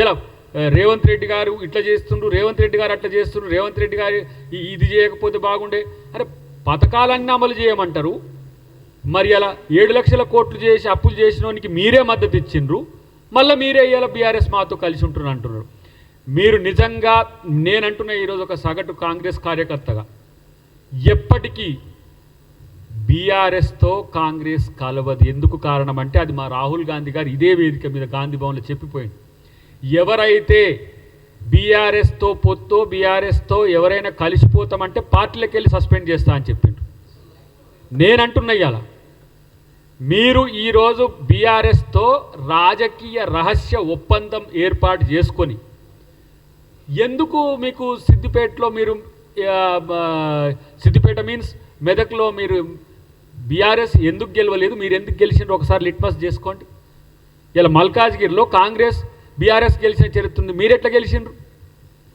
ఇలా రేవంత్ రెడ్డి గారు ఇట్లా చేస్తుండ్రు రేవంత్ రెడ్డి గారు అట్లా చేస్తుండ్రు రేవంత్ రెడ్డి గారు ఇది చేయకపోతే బాగుండే. అరే పథకాలన్నీ అమలు చేయమంటారు. మరి అలా ఏడు లక్షల కోట్లు చేసి అప్పులు చేసినోనికి మీరే మద్దతు ఇచ్చిండ్రు. మళ్ళీ మీరే ఇవాళ బీఆర్ఎస్ మాతో కలిసి ఉంటున్నారు అంటున్నారు. మీరు నిజంగా నేనంటున్న ఈరోజు ఒక సగటు కాంగ్రెస్ కార్యకర్తగా ఎప్పటికీ బీఆర్ఎస్తో కాంగ్రెస్ కలవదు. ఎందుకు కారణం అంటే అది మా రాహుల్ గాంధీ గారు ఇదే వేదిక మీద గాంధీ భవన్లో చెప్పిపోయింది. ఎవరైతే బీఆర్ఎస్తో పొత్తో బీఆర్ఎస్తో ఎవరైనా కలిసిపోతామంటే పార్టీలకు వెళ్ళి సస్పెండ్ చేస్తా అని చెప్పిండు నేనంటున్నా ఇలా మీరు ఈరోజు బీఆర్ఎస్తో రాజకీయ రహస్య ఒప్పందం ఏర్పాటు చేసుకొని ఎందుకు మీకు సిద్దిపేటలో మీరు సిద్దిపేట మీన్స్ మెదక్లో మీరు బీఆర్ఎస్ ఎందుకు గెలవలేదు మీరు ఎందుకు గెలిచిండ్రు ఒకసారి లిట్మస్ చేసుకోండి. ఇలా మల్కాజ్గిరిలో కాంగ్రెస్ బీఆర్ఎస్ గెలిచిన చరిత్ర ఉంది మీరెట్లా గెలిచిండ్రు?